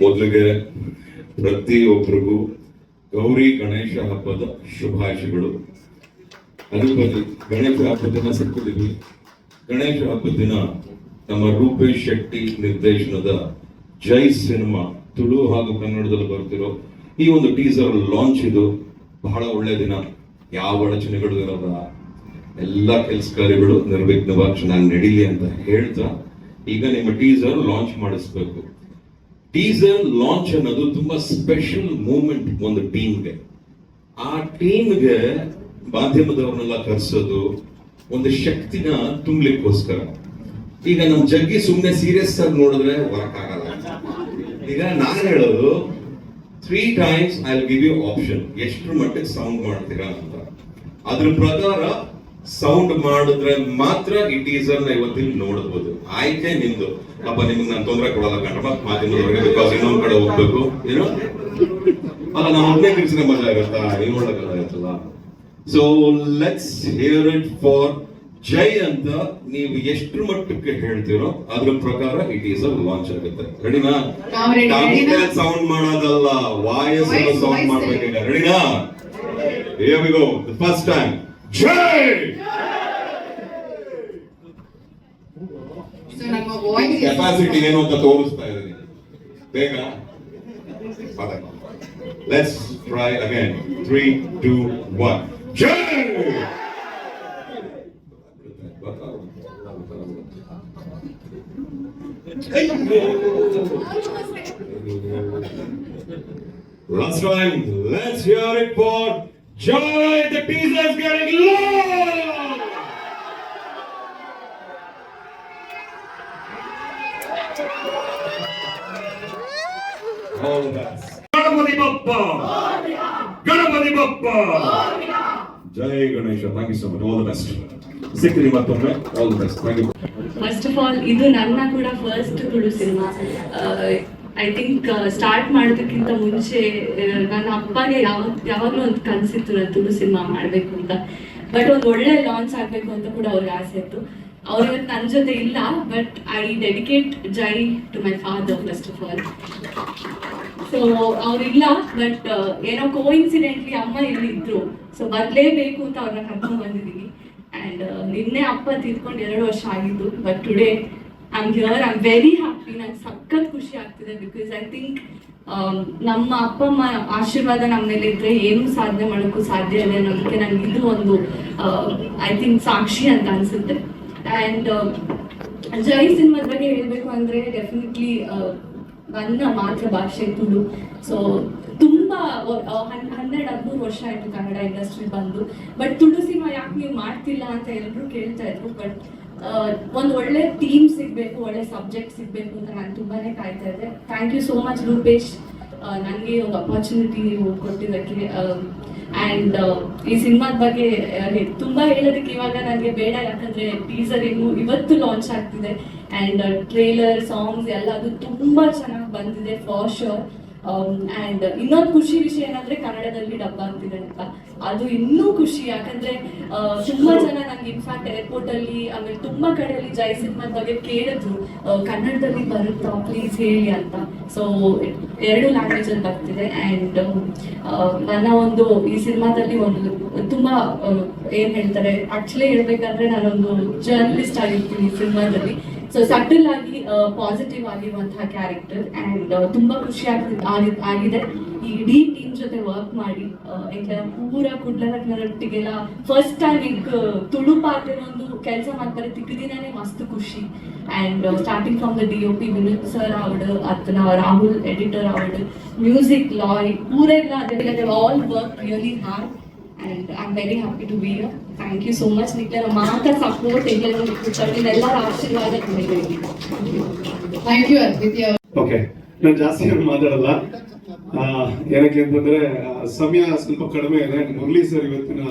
ಮೊದಲಿಗೆ ಪ್ರತಿಯೊಬ್ಬರಿಗೂ ಗೌರಿ ಗಣೇಶ ಹಬ್ಬದ ಶುಭಾಶಯಗಳು. ಬದಲು ಗಣೇಶ ಹಬ್ಬದ ದಿನ ಸಿಕ್ಕಿದ್ವಿ ಗಣೇಶ ಹಬ್ಬದ ದಿನ ನಮ್ಮ ರೂಪೇಶ್ ಶೆಟ್ಟಿ ನಿರ್ದೇಶನದ ಜೈ ಸಿನಿಮಾ ತುಳು ಹಾಗೂ ಕನ್ನಡದಲ್ಲಿ ಬರ್ತಿರೋ ಈ ಒಂದು ಟೀಸರ್ ಲಾಂಚ್ ಇದು. ಬಹಳ ಒಳ್ಳೆ ದಿನ. ಯಾವ ಅಡಚಣೆಗಳು ಇರಲ್ಲ. ಎಲ್ಲ ಕೆಲಸ ಕಾರ್ಯಗಳು ನಿರ್ವಿಘ್ನವಾಗಿ ಚೆನ್ನಾಗಿ ನಡೀಲಿ ಅಂತ ಹೇಳ್ತಾ, ಈಗ ನಿಮ್ಮ ಟೀಸರ್ ಲಾಂಚ್ ಮಾಡಿಸ್ಬೇಕು. ಟೀಸರ್ ಲಾಂಚ್ ಅನ್ನೋದು ತುಂಬಾ ಸ್ಪೆಷಲ್ ಮೂಮೆಂಟ್ ಒಂದು ಟೀಮ್ಗೆ ಆ ಟೀಮ್ಗೆ ಮಾಧ್ಯಮದವ್ರನ್ನೆಲ್ಲ ಕರೆಸೋದು ಒಂದು ಶಕ್ತಿನ ತುಂಬಲಿಕ್ಕೋಸ್ಕರ. ಈಗ ನಮ್ ಜಗ್ಗಿ ಸುಮ್ಮನೆ ಸೀರಿಯಸ್ ಆಗಿ ನೋಡಿದ್ರೆ ವರ್ಕ್ ಆಗಲ್ಲ ಈಗ ನಾನು ಹೇಳೋದು three times I give you option ಎಷ್ಟು ಮಟ್ಟಿಗೆ ಸೌಂಡ್ ಮಾಡ್ತೀರಾ ಅಂತ. ಅದ್ರ ಪ್ರಕಾರ ಸೌಂಡ್ ಮಾಡಿದ್ರೆ ಮಾತ್ರ ಈ ಟೀಸರ್ನ ಇವತ್ತಿನ ನೋಡಬಹುದು ಆಯ್ಕೆ ನಿಮ್ದು. ಅಪ್ಪ ನಿಮ್ಗೆ ನಾನು ತೊಂದರೆ ಕೊಡಲ್ಲ ಕಣಪ್ಪ ಮಾಧ್ಯಮದವರೆಗೆ ಬಿಕಾಸ್ ಇನ್ನೊಂದ್ ಕಡೆ ಹೋಗ್ಬೇಕು. ಏನು? ಅಲ್ಲ ನಾವು ಒಬ್ಬನೇ ಕೃಷ್ಣ ಮಜಾ ಆಗತ್ತಾ ನೀವು ನೋಡಕ್ಕಾಗತ್ತಲ್ಲ so let's hear it for Jay ಅಂತ ನೀವು ಎಷ್ಟು ಮಟ್ಟಕ್ಕೆ ಹೇಳ್ತೀರೋ ಅದ್ರ ಪ್ರಕಾರ ಇಟ್ ಈಸ್ ಅ ಲಾಂಚ್ ಆಗುತ್ತೆ ರೆಡಿನಾ? ಸೌಂಡ್ ಮಾಡೋದಲ್ಲ. ವಾಯಸ್ ಸೌಂಡ್ ಗೋ ಮಾಡ್ಬೇಕೀಗ ರೆಡಿನಾ first we go. The first time. Jay! So ನಮ್ಮ voice is- ಕೆಪಾಸಿಟಿ ಏನು ಅಂತ ತೋರಿಸ್ತಾ ಇದ್ದೀನಿ ಬೇಗ let's try again three two one Jai Last time, let's hear it for Joy. The teaser's getting low. All the best. Ganapati Bappa Ganapati Bappa Jai Ganesha thank you so much all the best ಸಿಕ್ಕಿರಿ ಮತ್ತೊಮ್ಮೆ all the best thank you first of all ಇದು ನನ್ನ ಕೂಡ first Tulu cinema I think start ಮಾಡೋದಕ್ಕಿಂತ ಮುಂಚೆ ನನ್ನ ಅಪ್ಪಗೆ ಯಾವ, ಯಾವಾಗಲೂ ಒಂದು ಕನಸಿತ್ತು ನಾನು ತುಳು ಸಿನಿಮಾ ಮಾಡಬೇಕು ಅಂತ. ಬಟ್ ಒಂದು ಒಳ್ಳೆ ಲಾಂಚ್ ಆಗಬೇಕು ಅಂತ ಕೂಡ ಅವ್ರಿಗೆ ಆಸೆ ಇತ್ತು. ಅವ್ರಿಗೆ ನನ್ನ ಜೊತೆ ಇಲ್ಲ but I dedicate Jay to my father first of all so ಅವ್ರಿಲ್ಲ but ಏನೋ ಕೋ ಇನ್ಸಿಡೆಂಟ್ಲಿ ಅಮ್ಮ ಇಲ್ಲಿ ಇದ್ರು. ಸೊ ಬರ್ಲೇಬೇಕು ಅಂತ ಅವ್ರನ್ನ ಕರ್ಕೊಂಡು ಬಂದಿದ್ದೀನಿ ಅಂಡ್ ನಿನ್ನೆ ಅಪ್ಪ ತೀರ್ಕೊಂಡು ಎರಡು ವರ್ಷ ಆಗಿದ್ದು but today am here I am very happy ನಂಗೆ ಸಖತ್ ಖುಷಿ ಆಗ್ತಿದೆ ಬಿಕಾಸ್ ಐ ಥಿಂಕ್ ನಮ್ಮ ಅಪ್ಪ, ಅಮ್ಮ ಆಶೀರ್ವಾದ ನಮ್ಮ ಮೇಲೆ ಇದ್ರೆ ಏನು ಸಾಧನೆ ಮಾಡೋಕ್ಕೂ ಸಾಧ್ಯ ಇದೆ ಅನ್ನೋದಕ್ಕೆ ನಂಗೆ ಇದು ಒಂದು ಐ ಥಿಂಕ್ ಸಾಕ್ಷಿ ಅಂತ ಅನ್ಸುತ್ತೆ. ಅಂಡ್ ಜೈ ಸಿನಿಮಾದ ಬಗ್ಗೆ ಹೇಳಬೇಕು ಅಂದ್ರೆ ಡೆಫಿನೆಟ್ಲಿ ನನ್ನ ಮಾತೃಭಾಷೆ ತುಳು. ಸೊ ತುಂಬಾ ಹನ್- ಹನ್ನೆರಡು, ಹದಿಮೂರು ವರ್ಷ ಆಯ್ತು ಕನ್ನಡ ಇಂಡಸ್ಟ್ರಿ ಬಂದು. ಬಟ್ ತುಳು ಸಿನಿಮಾ ಯಾಕೆ ನೀವು ಮಾಡ್ತಿಲ್ಲ ಅಂತ ಎಲ್ಲರೂ ಕೇಳ್ತಾ ಇದ್ರು. ಬಟ್ ಒಂದು ಒಳ್ಳೆ ಟೀಮ್ ಸಿಗ್ಬೇಕು, ಒಳ್ಳೆ ಸಬ್ಜೆಕ್ಟ್ ಸಿಗ್ಬೇಕು ಅಂತ ನಾನು ತುಂಬಾನೇ ಕಾಯ್ತಾ ಇದ್ದೆ. Thank you so much Rupesh. ನನಗೆ ಒಂದು ಅಪರ್ಚುನಿಟಿ ನೀವು ಕೊಟ್ಟಿದ್ದಕ್ಕೆ ಆ್ಯಂಡ್ ಈ ಸಿನಿಮಾದ ಬಗ್ಗೆ ತುಂಬ ಹೇಳೋದಕ್ಕೆ ಇವಾಗ ನನಗೆ ಬೇಡ, ಯಾಕಂದ್ರೆ ಟೀಸರ್ ಇನ್ನು ಇವತ್ತು ಲಾಂಚ್ ಆಗ್ತಿದೆ. ಆ್ಯಂಡ್ ಟ್ರೇಲರ್ ಸಾಂಗ್ಸ್ ಎಲ್ಲ ಅದು ತುಂಬಾ ಚೆನ್ನಾಗಿ ಬಂದಿದೆ ಫಾರ್ ಶೋರ್ ಆ್ಯಂಡ್ ಇನ್ನೊಂದು ಖುಷಿ ವಿಷಯ ಏನಂದ್ರೆ ಕನ್ನಡದಲ್ಲಿ ಡಬ್ಬ ಆಗ್ತಿದೆ ಅಂತ. ಅದು ಇನ್ನೂ ಖುಷಿ, ಯಾಕಂದ್ರೆ ತುಂಬಾ ಜನ ನಂಗೆ ಇನ್ಫ್ಯಾಕ್ಟ್ ಏರ್ಪೋರ್ಟ್ ಅಲ್ಲಿ ಆಮೇಲೆ ತುಂಬಾ ಕಡೆಯಲ್ಲಿ ಜೈ ಸಿನಿಮಾ ಬಗ್ಗೆ ಕೇಳಿದ್ರು. ಕನ್ನಡದಲ್ಲಿ ಬರುತ್ತಾ ಪ್ಲೀಸ್ ಹೇಳಿ ಅಂತ. ಸೊ ಎರಡು ಲ್ಯಾಂಗ್ವೇಜ್ ಅಲ್ಲಿ ಬರ್ತಿದೆ. ಅಂಡ್ ನನ್ನ ಒಂದು ಈ ಸಿನಿಮಾದಲ್ಲಿ ಒಂದು, ತುಂಬಾ ಏನ್ ಹೇಳ್ತಾರೆ, ಆಕ್ಚುಲಿ ಹೇಳ್ಬೇಕಂದ್ರೆ ನಾನೊಂದು ಜರ್ನಲಿಸ್ಟ್ ಆಗಿರ್ತೀನಿ ಈ ಸಿನಿಮಾದಲ್ಲಿ ಸೊ ಸಟಲ್ ಆಗಿ ಪಾಸಿಟಿವ್ ಆಗಿರುವಂತಹ ಕ್ಯಾರೆಕ್ಟರ್ ಅಂಡ್ ತುಂಬಾ ಖುಷಿ ಆಗಿ- ಆಗಿದೆ. ಈ ಇಡೀ ಟೀಮ್ ಜೊತೆ ವರ್ಕ್ ಮಾಡಿ ಯಾಕಂದ್ರೆ ಪೂರ ಕುಡ್ಲರೊಟ್ಟಿಗೆಲ್ಲ ಫಸ್ಟ್ ಟೈಮ್ ಈಗ ತುಳು ಪಾತ್ರ ಒಂದು ಕೆಲಸ ಮಾಡ್ತಾರೆ. ತಿಕ್ಕದಿನೇ ಮಸ್ತ್ ಖುಷಿ. And starting from the D O P Vinod sir ಅವಡು ಅತ್ತನ ರಾಹುಲ್ ಎಡಿಟರ್ ಅವಡು ಮ್ಯೂಸಿಕ್ ಲಾಯ್ ಪೂರ ಎಲ್ಲ ಅದೆಲ್ಲ all work really hard very happy to be here thank you so much ನಿಕ್ಲರ ಮಾತ್ರ ಸಪೋರ್ಟ್ ಎಲ್ಲರ ಆಶೀರ್ವಾದ Thank you, Aditya. ನಾನು ಜಾಸ್ತಿ ಏನು ಮಾತಾಡಲ್ಲ. ಏನಕ್ಕೆ ಅಂತಂದ್ರೆ ಸಮಯ ಸ್ವಲ್ಪ ಕಡಿಮೆ ಇದೆ. ಮುರಳಿ ಸರ್ ಇವತ್ತಿನ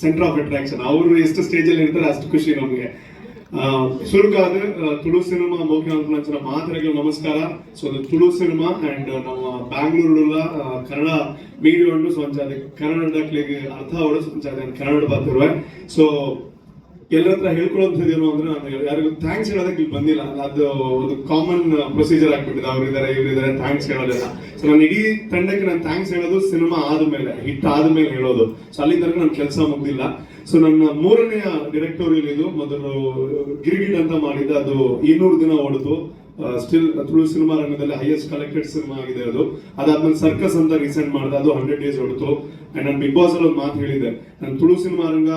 ಸೆಂಟರ್ ಆಫ್ ಅಟ್ರಾಕ್ಷನ್ ಅವರು ಎಷ್ಟು ಸ್ಟೇಜಲ್ಲಿ ಇರ್ತಾರೆ ಅಷ್ಟು ಖುಷಿ ನಮಗೆ. ಶುರುಕಾದ ತುಳು ಸಿನಿಮಾ ಮೋಕಿನ ಮಾತರಿಗೆ ನಮಸ್ಕಾರ. ಸೊ ತುಳು ಸಿನಿಮಾ ಅಂಡ್ ನಮ್ಮ ಬ್ಯಾಂಗ್ಳೂರುಲ ಕನ್ನಡ ಮೀಡಿಯಾ ಉಂಟು ಸೊ ಅದಕ್ಕೆ ಅರ್ಥ ಅವಳು ಸೊ ಕನ್ನಡ ಬರ್ತಿರುವೆ ಸೊ ಎಲ್ಲರ ಹತ್ರ ಹೇಳ್ಕೊಳ್ಳೋದೇನು ಅಂದ್ರೆ ನಾನು ಯಾರಿಗೂ ಥ್ಯಾಂಕ್ಸ್ ಹೇಳೋದಕ್ಕೆ ಇಲ್ಲಿ ಬಂದಿಲ್ಲ. ಅದು ಒಂದು ಕಾಮನ್ ಪ್ರೊಸೀಜರ್ ಆಗ್ಬಿಟ್ಟಿದೆ. ಅವ್ರಿದ್ದಾರೆ ಇವರಿದ್ದಾರೆ ಥ್ಯಾಂಕ್ಸ್ ಹೇಳೋದಿಲ್ಲ. ಸೊ ನಾನು ಇಡೀ ತಂಡಕ್ಕೆ ನಾನು ಥ್ಯಾಂಕ್ಸ್ ಹೇಳೋದು ಸಿನಿಮಾ ಆದ್ಮೇಲೆ ಹಿಟ್ ಆದ್ಮೇಲೆ ಹೇಳೋದು. ಸೊ ಅಲ್ಲಿ ತನಕ ನನ್ನ ಕೆಲಸ ಮುಗ್ದಿಲ್ಲ. ಸೊ ನನ್ನ ಮೂರನೆಯ ಡಿರೆಕ್ಟೋರಿಯಲ್ ಇದು ಮೊದಲು ಗಿರಿಗಿಟ್ ಅಂತ ಮಾಡಿದ್ದೆ, ಅದು ಇನ್ನೂರು ದಿನ ಓಡಿತು. ಸ್ಟಿಲ್ ತುಳು ಸಿನಿಮಾ ರಂಗದಲ್ಲಿ ಹೈಯೆಸ್ಟ್ ಕಲೆಕ್ಟೆಡ್ ಸಿನಿಮಾ ಆಗಿದೆ ಅದು. ಅದಾದ್ಮೇಲೆ ಸರ್ಕಸ್ ಅಂತ ರೀಸೆಂಟ್ ಮಾಡಿದೆ ಅದು ಹಂಡ್ರೆಡ್ ಡೇಸ್ ಹೊಡ್ತು. ಅಂಡ್ ನಾನು ಬಿಗ್ ಬಾಸ್ ಅಲ್ಲಿ ಒಂದು ಮಾತು ಹೇಳಿದೆ ನಾನು ತುಳು ಸಿನಿಮಾ ರಂಗ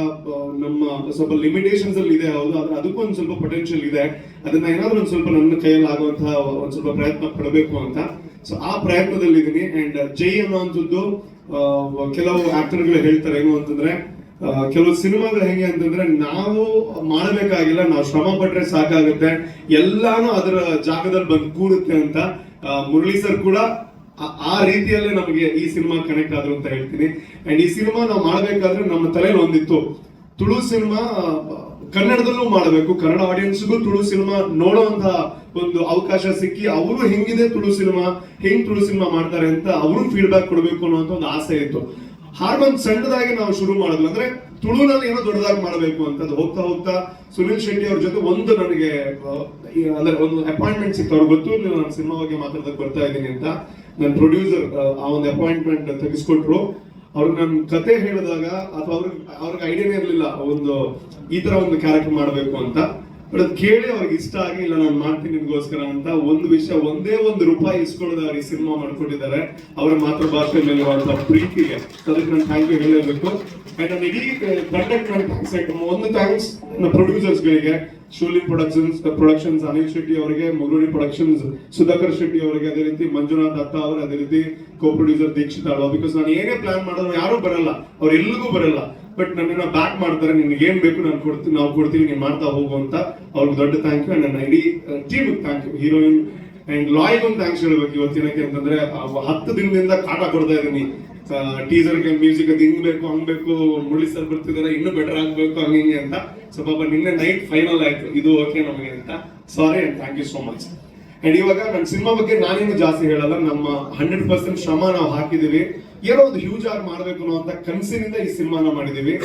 ನಮ್ಮ ಸ್ವಲ್ಪ ಲಿಮಿಟೇಷನ್ಸ್ ಅಲ್ಲಿ ಇದೆ ಹೌದು. ಆದ್ರೆ ಅದಕ್ಕೂ ಒಂದು ಸ್ವಲ್ಪ ಪೊಟೆನ್ಷಿಯಲ್ ಇದೆ. ಅದನ್ನ ಏನಾದ್ರೂ ಒಂದು ಸ್ವಲ್ಪ ನನ್ನ ಕೈಯಲ್ಲಿ ಆಗುವಂತಹ ಒಂದು ಸ್ವಲ್ಪ ಪ್ರಯತ್ನ ಪಡಬೇಕು ಅಂತ. ಸೊ ಆ ಪ್ರಯತ್ನದಲ್ಲಿ ಇದೀನಿ ಅಂಡ್ ಜೈ ಆ, ಕೆಲವು ಆಕ್ಟರ್ಗಳು ಹೇಳ್ತಾರೆ ಏನು ಅಂತಂದ್ರೆ ಕೆಲವು ಸಿನಿಮಾಗಳು ಹೆಂಗೆ ಅಂತಂದ್ರೆ ನಾವು ಮಾಡಬೇಕಾಗಿಲ್ಲ, ನಾವು ಶ್ರಮ ಪಟ್ರೆ ಸಾಕಾಗುತ್ತೆ, ಎಲ್ಲಾನು ಅದರ ಜಾಗದಲ್ಲಿ ಬಂದು ಕೂರುತ್ತೆ ಅಂತ ಮುರಳಿ ಸರ್ ಕೂಡ ಆ- ಆ ರೀತಿಯಲ್ಲೇ ನಮಗೆ ಈ ಸಿನಿಮಾ ಕನೆಕ್ಟ್ ಆದ್ರು ಅಂತ ಹೇಳ್ತೀನಿ. ಅಂಡ್ ಈ ಸಿನಿಮಾ ನಾವು ಮಾಡಬೇಕಾದ್ರೆ ನಮ್ಮ ತಲೆಯಲ್ಲಿ ಒಂದಿತ್ತು. ತುಳು ಸಿನಿಮಾ ಕನ್ನಡದಲ್ಲೂ ಮಾಡಬೇಕು. ಕನ್ನಡ ಆಡಿಯನ್ಸ್ಗೂ ತುಳು ಸಿನಿಮಾ ನೋಡುವಂತ ಒಂದು ಅವಕಾಶ ಸಿಕ್ಕಿ ಅವರು ಹೆಂಗಿದೆ ತುಳು ಸಿನಿಮಾ, ಹೆಂಗ್ ತುಳು ಸಿನಿಮಾ ಮಾಡ್ತಾರೆ ಅಂತ ಅವರು ಫೀಡ್ಬ್ಯಾಕ್ ಕೊಡಬೇಕು ಅನ್ನೋ ಒಂದು ಆಸೆ ಇತ್ತು. ಹಾಗೊಂದು ಸಣ್ಣದಾಗಿ ನಾವು ಶುರು ಮಾಡಿದ್ವಿ ಅಂದ್ರೆ ತುಳುನಲ್ಲಿ ಏನೋ ದೊಡ್ಡದಾಗಿ ಮಾಡಬೇಕು ಅಂತ ಹೋಗ್ತಾ ಹೋಗ್ತಾ ಸುನಿಲ್ ಶೆಟ್ಟಿ ಅವ್ರ ಜೊತೆ ಒಂದು ನನಗೆ ಅಂದ್ರೆ ಒಂದು ಅಪಾಯಿಂಟ್ಮೆಂಟ್ ಸಿಕ್ತು. ಅವ್ರಿಗೆ ಗೊತ್ತು ನಾನು ಸಿನಿಮಾ ಬಗ್ಗೆ ಮಾತಾಡೋದಕ್ಕೆ ಬರ್ತಾ ಇದ್ದೀನಿ ಅಂತ. ನನ್ನ ಪ್ರೊಡ್ಯೂಸರ್ ಆ ಒಂದು ಅಪಾಯಿಂಟ್ಮೆಂಟ್ ತೆಗೆಸ್ಕೊಟ್ರು. ಅವ್ರಿಗೆ ನನ್ನ ಕತೆ ಹೇಳಿದಾಗ ಅಥವಾ ಅವ್ರಿಗೆ ಅವ್ರಿಗೆ ಐಡಿಯಾನೇ ಇರಲಿಲ್ಲ ಒಂದು ಈ ತರ ಒಂದು ಕ್ಯಾರೆಕ್ಟರ್ ಮಾಡಬೇಕು ಅಂತ. ಬಟ್ ಅದು ಕೇಳಿ ಅವ್ರಿಗೆ ಇಷ್ಟ ಆಗಿ ಇಲ್ಲ, ನಾನು ಮಾಡ್ತೀನಿ ನಿಮ್ಗೋಸ್ಕರ ಅಂತ ಒಂದು ವಿಷಯ, ಒಂದೇ ಒಂದು ರೂಪಾಯಿ ಇಸ್ಕೊಳ್ಳೋದು ಅವ್ರಿಗೆ ಸಿನಿಮಾ ಮಾಡ್ಕೊಟ್ಟಿದ್ದಾರೆ ಅವರ ಮಾತೃಭಾಷೆ ಮೇಲೆ ಇರುವಂತಹ ಪ್ರೀತಿಗೆ. ಅದಕ್ಕೆ ನಾನು ಥ್ಯಾಂಕ್ ಯು ಹೇಳಬೇಕು ಅಂಡ್ ನಾನು ಇಡೀ ತಂಡಕ್ಕೆ ನಾನು ಒಂದು ಥ್ಯಾಂಕ್ಸ್ ನಮ್ಮ ಪ್ರೊಡ್ಯೂಸರ್ಸ್ ಗಳಿಗೆ ಶೂಲಿ ಪ್ರೊಡಕ್ಷನ್ಸ್ ಪ್ರೊಡಕ್ಷನ್ಸ್ ಅನಿಲ್ ಶೆಟ್ಟಿ ಅವರಿಗೆ ಮುಗುಳಿ ಪ್ರೊಡಕ್ಷನ್ಸ್ ಸುಧಾಕರ್ ಶೆಟ್ಟಿ ಅವರಿಗೆ, ಅದೇ ರೀತಿ ಮಂಜುನಾಥ್ ದತ್ತ ಅವರು, ಅದೇ ರೀತಿ co producer Dikshit Alva. Because ನಾನು ಏನೇ ಪ್ಲಾನ್ ಮಾಡಿದ್ರು ಯಾರು ಬರಲ್ಲ. ಅವ್ರು ಎಲ್ಲಿಗೂ ಬರಲ್ಲ. ಬಟ್ ನನ್ನನ್ನು ಬ್ಯಾಕ್ ಮಾಡ್ತಾರೆ, ನಿನ್ಗೆ ಏನ್ ಬೇಕು ನಾನು ಕೊಡ್ತೀನಿ, ನಾವು ಕೊಡ್ತೀವಿ, ನೀನು ಮಾಡ್ತಾ ಹೋಗು ಅಂತ ಅವ್ರಿಗೆ ದೊಡ್ಡ ಥ್ಯಾಂಕ್ ಯು ನನ್ನ ಇಡೀ team thank you heroine and ಲಾಯಿಗ್ ಒಂದು ಥ್ಯಾಂಕ್ಸ್ ಹೇಳ್ಬೇಕು ಇವತ್ತಿನಕ್ಕೆ ಅಂತಂದ್ರೆ ಹತ್ತು ದಿನದಿಂದ ಕಾಟ ಕೊಡ್ತಾ ಇದ್ದೀನಿ ಟೀಸರ್ಗೆ ಮ್ಯೂಸಿಕ್ ಅದು ಹಿಂಗ್ ಬೇಕು, ಹಂಗ್ ಬೇಕು, ಮುರಳಿ ಸರ್ ಬರ್ತಿದಾರೆ, ಇನ್ನೂ ಬೆಟರ್ ಆಗ್ಬೇಕು, ಹಂಗೆ ಹಿಂಗೆ ಅಂತ. ಸೊ ಪಾಪ ನಿನ್ನೆ ನೈಟ್ ಫೈನಲ್ ಆಯ್ತು. ಇದು ಓಕೆ ನಮಗೆ ಅಂತ. Sorry and thank you so much and ಇವಾಗ ನನ್ನ ಸಿನಿಮಾ ಬಗ್ಗೆ ನಾನೇನು ಜಾಸ್ತಿ ಹೇಳಲ್ಲ, ನಮ್ಮ ಹಂಡ್ರೆಡ್ ಪರ್ಸೆಂಟ್ ಶ್ರಮ ನಾವು ಹಾಕಿದೀವಿ ಏನೋ ಒಂದು ಹ್ಯೂಜ್ ಆಗಿ ಮಾಡ್ಬೇಕು ಅನ್ನೋ ಕನಸಿನಿಂದ ಈ ಸಿನಿಮಾನ ಮಾಡಿದೀವಿ.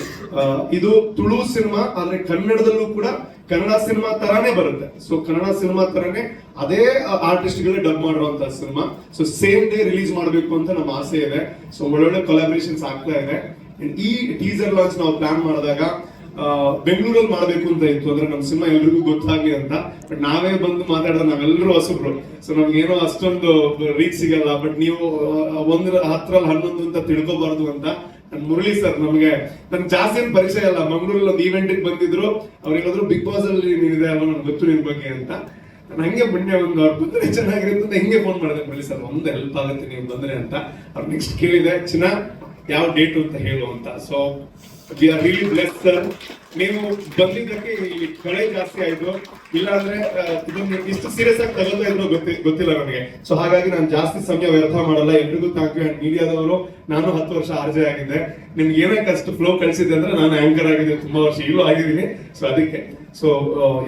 ಇದು ತುಳು ಸಿನಿಮಾ, ಆದ್ರೆ ಕನ್ನಡದಲ್ಲೂ ಕೂಡ ಕನ್ನಡ ಸಿನಿಮಾ ತರಾನೇ ಬರುತ್ತೆ. ಸೊ ಕನ್ನಡ ಸಿನಿಮಾ ತರಾನೇ ಅದೇ ಆರ್ಟಿಸ್ಟ್ ಗಳೇ ಡಬ್ ಮಾಡುವಂತ cinema. So same day release ಮಾಡಬೇಕು ಅಂತ ನಮ್ಮ ಆಸೆ ಇದೆ. ಸೊ ಒಳ್ಳೊಳ್ಳೆ ಕೊಲಾಬ್ರೇಷನ್ಸ್ ಆಗ್ತಾ ಇದೆ. ಈ ಟೀಸರ್ ಲಾಂಚ್ ನಾವು ಪ್ಲಾನ್ ಮಾಡಿದಾಗ ಬೆಂಗಳೂರಲ್ಲಿ ಮಾಡಬೇಕು ಅಂತ ಇತ್ತು. ಅಂದ್ರೆ ನಮ್ಮ ಸಿನಿಮಾ ಎಲ್ರಿಗೂ ಗೊತ್ತಾಗ್ಲಿ ಅಂತ. ಬಟ್ ನಾವೇ ಬಂದು ಮಾತಾಡಿದ್ರೆ ನಾವೆಲ್ಲರೂ ಹೊಸಬ್ರು. ಸೊ ನಮ್ಗೆ ಏನೋ ಅಷ್ಟೊಂದು ರೀಚ್ ಸಿಗಲ್ಲ. ಬಟ್ ನೀವು ಒಂದ್ರ ಹತ್ರಲ್ಲಿ ಹನ್ನೊಂದು ಅಂತ ತಿಳ್ಕೋಬಾರ್ದು ಅಂತ. ನನ್ ಮುರಳಿ ಸರ್, ನಮ್ಗೆ ನನ್ಗೆ ಜಾಸ್ತಿ ಏನ್ ಪರಿಚಯ ಅಲ್ಲ ಮಂಗಳೂರಲ್ಲಿ ಒಂದು ಈವೆಂಟ್ ಬಂದಿದ್ರು. ಅವ್ರು ಬಿಗ್ ಬಾಸ್ ಅಲ್ಲಿ ನೀನಿದೆ ಅಲ್ಲ ನನ್ಗೆ ಗೊತ್ತು ನಿನ್ ಬಗ್ಗೆ ಅಂತ. ನಾನು ಹಂಗೆ ಬಂದೆ ಒಂದು ಅವ್ರು ಬಂದ್ರೆ ಚೆನ್ನಾಗಿರುತ್ತೆ ಅಂತ ಹಿಂಗೆ ಫೋನ್ ಮಾಡಿದೆ. ಮುರಳಿ ಸರ್, ಒಂದು ಹೆಲ್ಪ್ ಆಗುತ್ತೆ, ನೀವು ಬಂದ್ರೆ ಅಂತ. ಅವ್ರು ನೆಕ್ಸ್ಟ್ ಕೇಳಿದೆ, ಚಿನ್ನ, ಯಾವ ಡೇಟ್ ಅಂತ ಹೇಳು ಅಂತ. So we are really bless sir ನೀವು ಬಂದಿದ್ದಕ್ಕೆ ಇಲ್ಲಿ ಕಳೆ ಜಾಸ್ತಿ ಆಯ್ತು. ಇಲ್ಲಾಂದ್ರೆ ಇದನ್ನ ಇಷ್ಟು ಸೀರಿಯಸ್ ಆಗಿ ತಗೊಳ್ತಾ ಇದ್ರು ಗೊತ್ತಿ, ಗೊತ್ತಿಲ್ಲ ನನಗೆ ಸೊ ಹಾಗಾಗಿ ನಾನು ಜಾಸ್ತಿ ಸಮಯ ವ್ಯರ್ಥ ಮಾಡಲ್ಲ. ಎಲ್ರಿಗೂ ಥ್ಯಾಂಕ್ ಯು ಮೀಡಿಯಾದವರು, ನಾನು ಹತ್ತು ವರ್ಷ ಆರ್ಜೆ ಆಗಿದ್ದೆ. ನಿಮ್ಗೆ ಏನೇ ಕಷ್ಟ ಫ್ಲೋ ಕಳಿಸಿದ್ದೆ ಅಂದ್ರೆ ನಾನು ಆಂಕರ್ ಆಗಿದ್ದೆ ತುಂಬಾ ವರ್ಷ. ಇಲ್ಲೂ ಆಗಿದ್ದೀನಿ. ಸೊ ಅದಕ್ಕೆ ಸೊ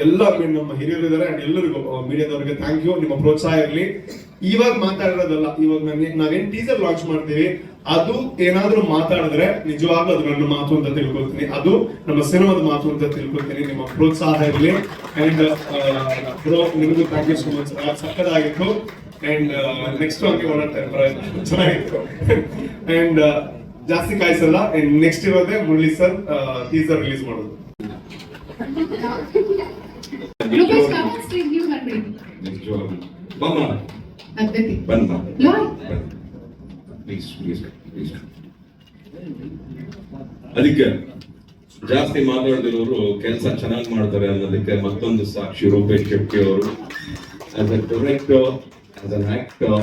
ಎಲ್ಲ ನಮ್ಮ ಹಿರಿಯರು ಇದ್ದಾರೆ. ಅಂಡ್ ಎಲ್ಲರಿಗೂ ಮೀಡಿಯಾದವ್ರಿಗೆ ಥ್ಯಾಂಕ್ ಯು ನಿಮ್ಮ ಪ್ರೋತ್ಸಾಹ ಇರಲಿ. ಇವಾಗ ಮಾತಾಡಿರೋದಲ್ಲ, ಇವಾಗ ನಾನು ನಾವೇನ್ ಟೀಸರ್ ಲಾಂಚ್ ಮಾಡ್ತೀವಿ? ಅದು ಏನಾದ್ರೂ ಮಾತಾಡಿದ್ರೆ ನಿಜವಾಗ್ಲೂ ಅದು ನನ್ನ ಮಾತು ಅಂತ ತಿಳ್ಕೊಳ್ತೀನಿ. ಅದು ನಮ್ಮ ಸಿನಿಮಾದ ಮಾತು ಅಂತ ತಿಳ್ಕೊಳ್ತೀನಿ ನಿಮ್ಮ ಪ್ರೋತ್ಸಾಹ ಇರಲಿ ಅಂಡ್ ಬ್ರೋ ನಿಮಗೂ ಥ್ಯಾಂಕ್ ಯು ಸೋ ಮಚ್ ಸಕ್ಕದಾಗಿತ್ತು. ಅಂಡ್ ನೆಕ್ಸ್ಟ್ ಹಂಗೆ ಓಡಾಡ್ತಾರೆ. ಚೆನ್ನಾಗಿತ್ತು. ಅಂಡ್ ಜಾಸ್ತಿ ಕಾಯಿಸಲ್ಲ. ಅಂಡ್ ನೆಕ್ಸ್ಟ್ ಇರೋದೇ ಮುರಳಿ ಸರ್ ಟೀಸರ್ ರಿಲೀಸ್ ಮಾಡೋದು. Lucas, come ಅದಕ್ಕೆ ಜಾಸ್ತಿ ಮಾತಾಡದಿರೋರು ಕೆಲಸ ಚೆನ್ನಾಗಿ ಮಾಡ್ತಾರೆ ಅನ್ನೋದಕ್ಕೆ ಮತ್ತೊಂದು ಸಾಕ್ಷಿ ರೂಪೇಶ್ ಶೆಟ್ಟಿ ಅವರು. As a director as an actor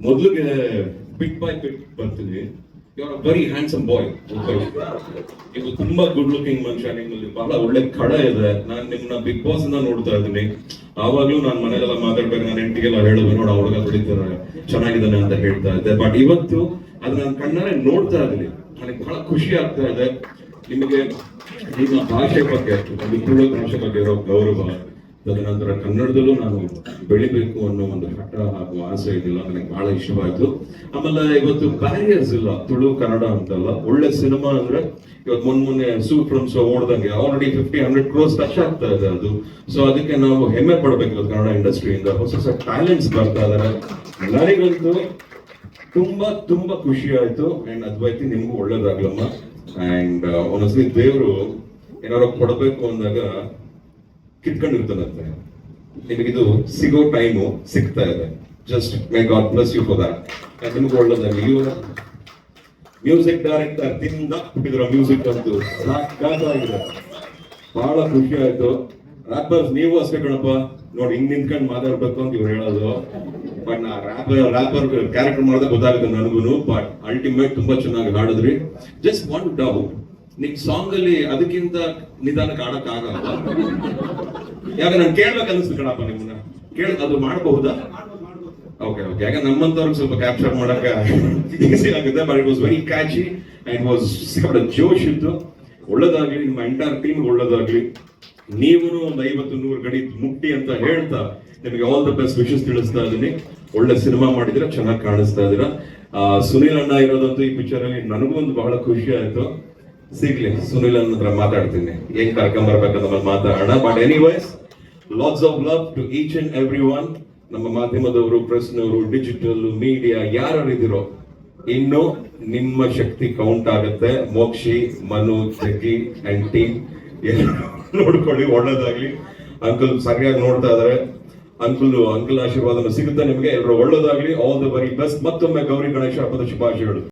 ಮೊದಲಿಗೆ ಬಿಟ್ ಬೈ ಬಿಟ್ ಬರ್ತೀನಿ. ಯು ವೆರಿ ಹ್ಯಾಂಡ್ಸಮ್ ಬಾಯ್ ಇದು ತುಂಬಾ ಗುಡ್ ಲುಕಿಂಗ್ ಮನುಷ್ಯ, ನಿಮ್ಮಲ್ಲಿ ಬಹಳ ಒಳ್ಳೆ ಕಡ ಇದೆ. ನಾನು ನಿಮ್ಮನ್ನ ಬಿಗ್ ಬಾಸ್ ಇಂದ ನೋಡ್ತಾ ಇದ್ದೀನಿ. ಆವಾಗ್ಲೂ ನಾನು ಮನೆಯಲ್ಲ ಮಾತಾಡ್ಬೇಕು ನಾನು ಎಂಟಿಗೆಲ್ಲ ಹೇಳುವೆ, ನೋಡ ಹುಡುಗ ದುಡಿತಾರೆ ಚೆನ್ನಾಗಿದ್ದಾನೆ ಅಂತ ಹೇಳ್ತಾ ಇದ್ದೆ. ಬಟ್ ಇವತ್ತು ಅದು ನನ್ನ ಕಣ್ಣಾರೆ ನೋಡ್ತಾ ಇದ್ದೀನಿ. ನನಗೆ ಬಹಳ ಖುಷಿ ಆಗ್ತಾ ಇದೆ. ನಿಮಗೆ ನಿಮ್ಮ ಭಾಷೆ ಬಗ್ಗೆ, ನಿಮ್ಮ ಭಾಷೆ ಬಗ್ಗೆ ಇರೋ ಗೌರವ ತದನಂತರ ಕನ್ನಡದಲ್ಲೂ ನಾನು ಬೆಳಿಬೇಕು ಅನ್ನೋ ಒಂದು ಹಠ ಹಾಗೂ ಆಸೆ ಇದೆಯಲ್ಲ, ನನಗೆ ಬಹಳ ಇಷ್ಟವಾಯ್ತು. ಆಮೇಲೆ ಇವತ್ತು ಬ್ಯಾರಿಯರ್ಸ್ ಇಲ್ಲ, ತುಳು ಕನ್ನಡ ಅಂತಲ್ಲ, ಒಳ್ಳೆ ಸಿನಿಮಾ ಅಂದ್ರೆ ಇವತ್ತು ಮೊನ್ನೆ ಮೊನ್ನೆ super films ಓಡ್ದಂಗೆ already fifty hundred crores touch ಆಗ್ತಾ ಇದೆ ಅದು. ಸೊ ಅದಕ್ಕೆ ನಾವು ಹೆಮ್ಮೆ ಪಡ್ಬೇಕು ಇವತ್ತು ಕನ್ನಡ ಇಂಡಸ್ಟ್ರಿಯಿಂದ ಹೊಸ ಹೊಸ ಟ್ಯಾಲೆಂಟ್ಸ್ ಬರ್ತಾ ಇದಾರೆ. ನನಗಂತೂ ತುಂಬಾ ತುಂಬಾ ಖುಷಿ ಆಯ್ತು. ಅಂಡ್ ಅದ್ವೈತಿ ನಿಮ್ಗೂ ಒಳ್ಳೇದಾಗ್ಲಮ್ಮ. ಅಂಡ್ ಒಂದೊಂದ್ಸಲಿ ದೇವರು ಏನಾರು ಕೊಡಬೇಕು ಅಂದಾಗ ಕಿತ್ಕೊಂಡಿರ್ತಾನಂತೆ. ನಿಮಗಿದು ಸಿಗೋ ಟೈಮು ಸಿಗ್ತಾ ಇದೆ. Just my God bless you for ನಿಮ್ಗೆ ಒಳ್ಳೆದಾಗಿ ಮ್ಯೂಸಿಕ್ ಡೈರೆಕ್ಟರ್ ತಿಂದ ಬಿಟ್ಟಿದ್ರು ಮ್ಯೂಸಿಕ್ ಅಂತೂ ಸಾಕಾಗಿದೆ. ಬಹಳ ಖುಷಿ ಆಯ್ತು. ರ್ಯಾಪರ್ಸ್ ನೀವು ಅಷ್ಟೇ ಕಣಪ್ಪ. ನೋಡಿ, ಹಿಂಗ್ ನಿಂತ್ಕೊಂಡು ಮಾತಾಡ್ಬೇಕು ಅಂತ ಇವ್ರು ಹೇಳೋದು. ಬಟ್ ನಾ ರ್ಯಾಪರ್ ರ್ಯಾಪರ್ ಕ್ಯಾರೆಕ್ಟರ್ ಮಾಡಿದಾಗ ಗೊತ್ತಾಗುತ್ತೆ ನನಗೂ ಬಟ್ ಅಲ್ಟಿಮೇಟ್ ತುಂಬಾ ಚೆನ್ನಾಗಿ ಹಾಡಿದ್ರಿ. ಜಸ್ಟ್ ಒನ್ ಡೌಟ್ ನಿಮ್ ಸಾಂಗ್ ಅಲ್ಲಿ ಅದಕ್ಕಿಂತ ನಿಧಾನ ಆಡಕ್ ಆಗಲ್ಲ. ಯಾಕೆ ನಾನು ಕೇಳ್ಬೇಕು ಅನಿಸ್ತು ಕಣಪ್ಪ ನಿಮ್ಮನ್ನ. ಕೇಳ, ಅದು ಮಾಡಬಹುದಾ? ಓಕೆ ಓಕೆ ಯಾಕೆ ನಮ್ಮಂತವ್ರಿಗೆ ಸ್ವಲ್ಪ ಕ್ಯಾಪ್ಚರ್ ಮಾಡಕ್ಕೆ ಈಸಿ ಆಗುತ್ತೆ. But it was very catchy and was ಜೋಶ್ ಇತ್ತು. ಒಳ್ಳೇದಾಗ್ಲಿ, ನಿಮ್ಮ ಎಂಟೈರ್ ಟೀಮ್ ಒಳ್ಳೇದಾಗ್ಲಿ. ನೀವು ಒಂದು ಐವತ್ತು, ನೂರು ಗಡಿ ಮುಟ್ಟಿ ಅಂತ ಹೇಳ್ತಾ ನಿಮಗೆ ಆಲ್ ದ ಬೆಸ್ಟ್ ವಿಶಸ್ ತಿಳಿಸ್ತಾ ಇದ್ದೀನಿ. ಒಳ್ಳೆ ಸಿನಿಮಾ ಮಾಡಿದ್ರೆ ಚೆನ್ನಾಗಿ ಕಾಣಿಸ್ತಾ ಸುನೀಲ್ ಸುನಿಲ್ ಅಣ್ಣ ಇರೋದಂತೂ ಈ ಪಿಕ್ಚರ್ ಅಲ್ಲಿ ನನಗೂ ಒಂದು ಬಹಳ ಖುಷಿ ಆಯ್ತು. ಸಿಗ್ಲಿ ಸುನಿಲ್ ಅನ್ನ ಹತ್ರ ಮಾತಾಡ್ತೀನಿ. ಹೆಂಗ್ ಕರ್ಕೊಂಡ್ ಬರ್ಬೇಕಂತ ಆಮೇಲೆ ಮಾತಾಡೋಣ. But anyways lots of love to each and every one ನಮ್ಮ ಮಾಧ್ಯಮದವರು ಪ್ರೆಸ್ನವರು ಡಿಜಿಟಲ್ ಮೀಡಿಯಾ ಯಾರು ಇದಿರೋ ಇನ್ನು ನಿಮ್ಮ ಶಕ್ತಿ ಕೌಂಟ್ ಆಗುತ್ತೆ. ಮೋಕ್ಷಿ, ಮನು, ಜಗ್ಗಿ ಅಂಡ್ ಟೀಮ್ ನೋಡ್ಕೊಳ್ಳಿ, ಒಳ್ಳೇದಾಗ್ಲಿ. ಅಂಕಲ್ ಸರಿಯಾಗಿ ನೋಡ್ತಾ ಇದಾರೆ ಅಂಕಲ್ ಅಂಕಲ್ ಆಶೀರ್ವಾದ ಸಿಗುತ್ತೆ ನಿಮಗೆ. ಎಲ್ಲರೂ ಒಳ್ಳೇದಾಗ್ಲಿ. ಆಲ್ ದ ವೆರಿ ಬೆಸ್ಟ್ ಮತ್ತೊಮ್ಮೆ ಗೌರಿ ಗಣೇಶ ಹಬ್ಬದ ಶುಭಾಶಯಗಳು.